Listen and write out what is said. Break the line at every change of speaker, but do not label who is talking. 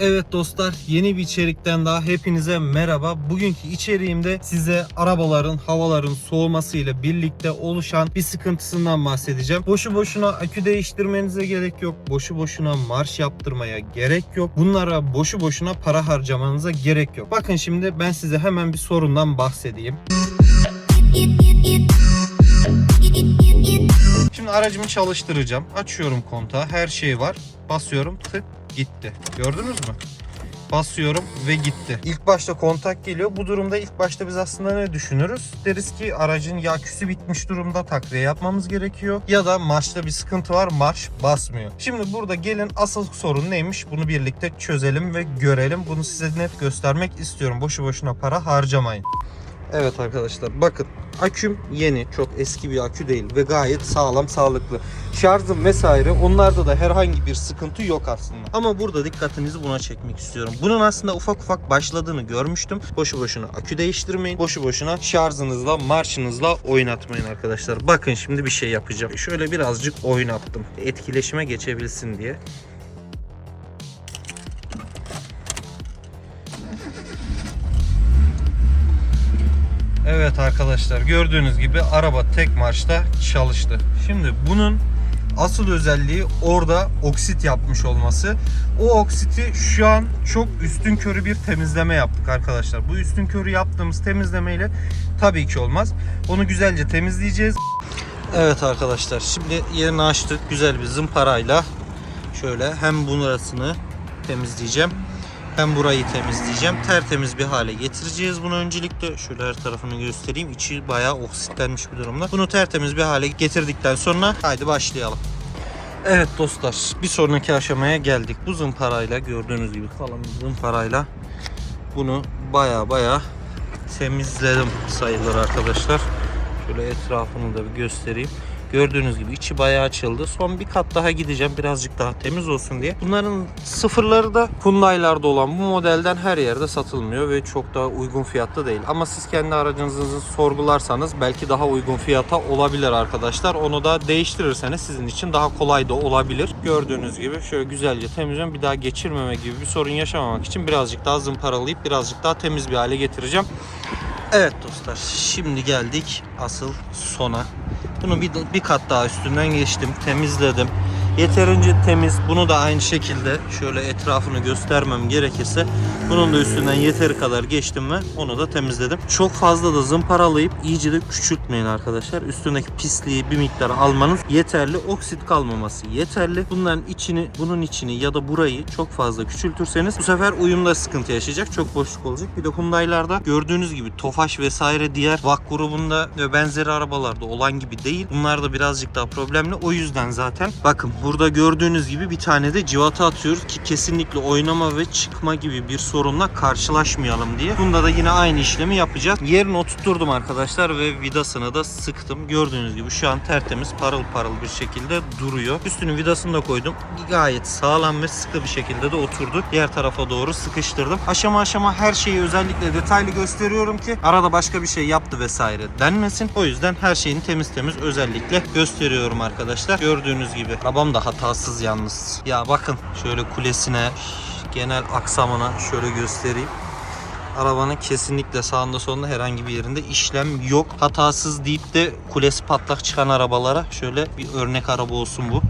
Evet dostlar yeni bir içerikten daha hepinize merhaba. Bugünkü içeriğimde size arabaların havaların soğuması ile birlikte oluşan bir sıkıntısından bahsedeceğim. Boşu boşuna akü değiştirmenize gerek yok. Boşu boşuna marş yaptırmaya gerek yok. Bunlara boşu boşuna para harcamanıza gerek yok. Bakın şimdi ben size hemen bir sorundan bahsedeyim. Şimdi aracımı çalıştıracağım. Açıyorum kontağı. Her şey var. Basıyorum tık gitti. Gördünüz mü? Basıyorum ve gitti. İlk başta kontak geliyor. Bu durumda ilk başta biz aslında ne düşünürüz? Deriz ki aracın yağ aküsü bitmiş durumda takviye yapmamız gerekiyor. Ya da marşta bir sıkıntı var marş basmıyor. Şimdi burada gelin asıl sorun neymiş? Bunu birlikte çözelim ve görelim. Bunu size net göstermek istiyorum. Boşu boşuna para harcamayın. Evet arkadaşlar bakın aküm yeni çok eski bir akü değil ve gayet sağlam sağlıklı. Şarjım vesaire onlarda da herhangi bir sıkıntı yok aslında. Ama burada dikkatinizi buna çekmek istiyorum. Bunun aslında ufak ufak başladığını görmüştüm. Boşu boşuna akü değiştirmeyin. Boşu boşuna şarjınızla marşınızla oynatmayın arkadaşlar. Bakın şimdi bir şey yapacağım. Şöyle birazcık oynattım. Etkileşime geçebilsin diye. Arkadaşlar gördüğünüz gibi araba tek marşta çalıştı. Şimdi bunun asıl özelliği orada oksit yapmış olması. O oksiti şu an çok üstün körü bir temizleme yaptık arkadaşlar. Bu üstün körü yaptığımız temizlemeyle tabii ki olmaz. Onu güzelce temizleyeceğiz. Evet arkadaşlar şimdi yerini açtık güzel bir zımparayla. Şöyle hem burasını temizleyeceğim hem burayı temizleyeceğim. Tertemiz bir hale getireceğiz bunu öncelikle. Şöyle her tarafını göstereyim. İçi bayağı oksitlenmiş bir durumda. Bunu tertemiz bir hale getirdikten sonra haydi başlayalım. Evet dostlar bir sonraki aşamaya geldik. Bu zımparayla gördüğünüz gibi kalan zımparayla bunu baya baya temizledim sayılır arkadaşlar. Şöyle etrafını da bir göstereyim. Gördüğünüz gibi içi bayağı açıldı. Son bir kat daha gideceğim birazcık daha temiz olsun diye. Bunların sıfırları da Hyundai'larda olan bu modelden her yerde satılmıyor ve çok da uygun fiyatta değil. Ama siz kendi aracınızı sorgularsanız belki daha uygun fiyata olabilir arkadaşlar. Onu da değiştirirseniz sizin için daha kolay da olabilir. Gördüğünüz gibi şöyle güzelce temizliyorum. Bir daha geçirmeme gibi bir sorun yaşamamak için birazcık daha zımparalayıp birazcık daha temiz bir hale getireceğim. Evet dostlar şimdi geldik asıl sona. Bunu bir, bir kat daha üstünden geçtim temizledim. Yeterince temiz. Bunu da aynı şekilde şöyle etrafını göstermem gerekirse bunun da üstünden yeteri kadar geçtim ve onu da temizledim. Çok fazla da zımparalayıp iyice de küçültmeyin arkadaşlar. Üstündeki pisliği bir miktar almanız yeterli. Oksit kalmaması yeterli. Bunların içini, bunun içini ya da burayı çok fazla küçültürseniz bu sefer uyumda sıkıntı yaşayacak. Çok boşluk olacak. Bir de Hyundai'larda gördüğünüz gibi Tofaş vesaire diğer VAK grubunda ve benzeri arabalarda olan gibi değil. Bunlar da birazcık daha problemli. O yüzden zaten bakın burada gördüğünüz gibi bir tane de civata atıyoruz ki kesinlikle oynama ve çıkma gibi bir sorunla karşılaşmayalım diye. Bunda da yine aynı işlemi yapacağız. Yerine oturtturdum arkadaşlar ve vidasını da sıktım. Gördüğünüz gibi şu an tertemiz parıl parıl bir şekilde duruyor. Üstünün vidasını da koydum. Gayet sağlam ve sıkı bir şekilde de oturdu. Diğer tarafa doğru sıkıştırdım. Aşama aşama her şeyi özellikle detaylı gösteriyorum ki arada başka bir şey yaptı vesaire denmesin. O yüzden her şeyini temiz temiz özellikle gösteriyorum arkadaşlar. Gördüğünüz gibi arabam da hatasız yalnız. Ya bakın şöyle kulesine genel aksamına şöyle göstereyim. Arabanın kesinlikle sağında solunda herhangi bir yerinde işlem yok. Hatasız deyip de kulesi patlak çıkan arabalara şöyle bir örnek araba olsun bu.